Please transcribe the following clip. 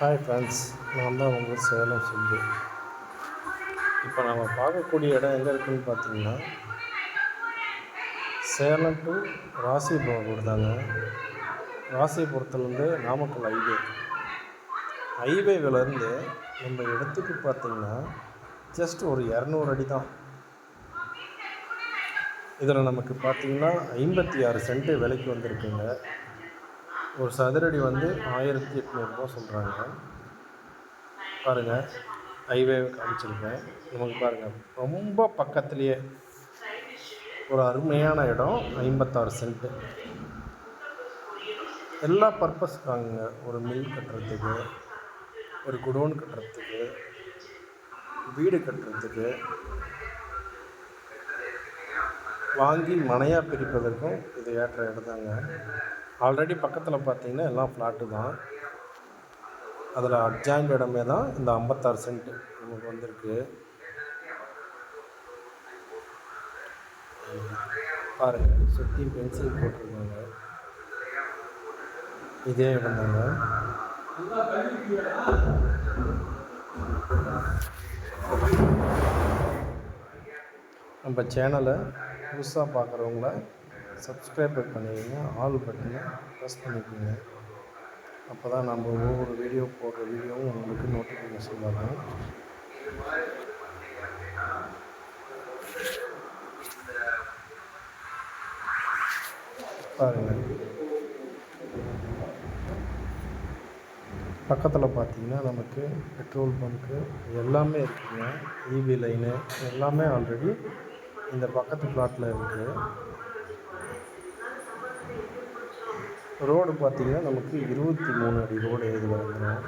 Hi friends நான் தான் உங்கள் சேலம் சிந்து இப்போ நம்ம பார்க்கக்கூடிய இடம் எங்கே இருக்குதுன்னு பார்த்தீங்கன்னா சேலம் டு ராசிபுரம் ரோடு தாங்க. ராசிபுரத்துலேருந்து நாமக்கல் ஹைவே ஹைவேவிலேருந்து நம்ம இடத்துக்கு பார்த்திங்கன்னா ஜஸ்ட் ஒரு இரநூறு அடி தான். இதில் நமக்கு பார்த்திங்கன்னா ஐம்பத்தி ஆறு சென்ட்டு விலைக்கு வந்திருக்குங்க. ஒரு சதுரடி வந்து ஆயிரத்தி எட்நூறுபா சொல்கிறாங்க பாருங்கள் ஹைவே காமிச்சிருக்கேன். நமக்கு பாருங்கள் ரொம்ப பக்கத்துலேயே ஒரு அருமையான இடம். ஐம்பத்தாறு சென்ட்டு எல்லா பர்பஸ்க்காங்க. ஒரு மில் கட்டுறதுக்கு ஒரு குடோன் கட்டுறதுக்கு வீடு கட்டுறதுக்கு. வாங்கி மனையாக பிரிப்பதற்கும் இது ஏற்ற இடம் தாங்க. ஆல்ரெடி பக்கத்தில் பார்த்தீங்கன்னா எல்லாம் ஃப்ளாட்டு தான். அதில் அட்ஜாயிண்ட் இடமே தான் இந்த ஐம்பத்தாறு சென்ட் நமக்கு வந்திருக்கு. பாருங்கள் சுற்றி பென்சில் போட்டிருக்காங்க. இதே இடம் தாங்க. நம்ம சேனலை புதுசாக பார்க்குறவங்கள சப்ஸ்கிரைப் பண்ணிக்கோங்க ஆல் பட்டனை ப்ரெஸ் பண்ணிக்கோங்க அப்போ தான் நம்ம ஒவ்வொரு வீடியோ போடுற வீடியோவும் உங்களுக்கு நோட்டிஃபிகேஷன் வரும். பாருங்கள் பக்கத்தில் பார்த்தீங்கன்னா நமக்கு பெட்ரோல் பங்க்கு எல்லாமே இருக்குங்க. இவி லைனு எல்லாமே ஆல்ரெடி இந்த பக்கத்து பிளாட்டில் இருக்குது ரோடு பார்த்திங்கன்னா நமக்கு இருபத்தி மூணு அடி ரோடு எழுதி வந்துடும்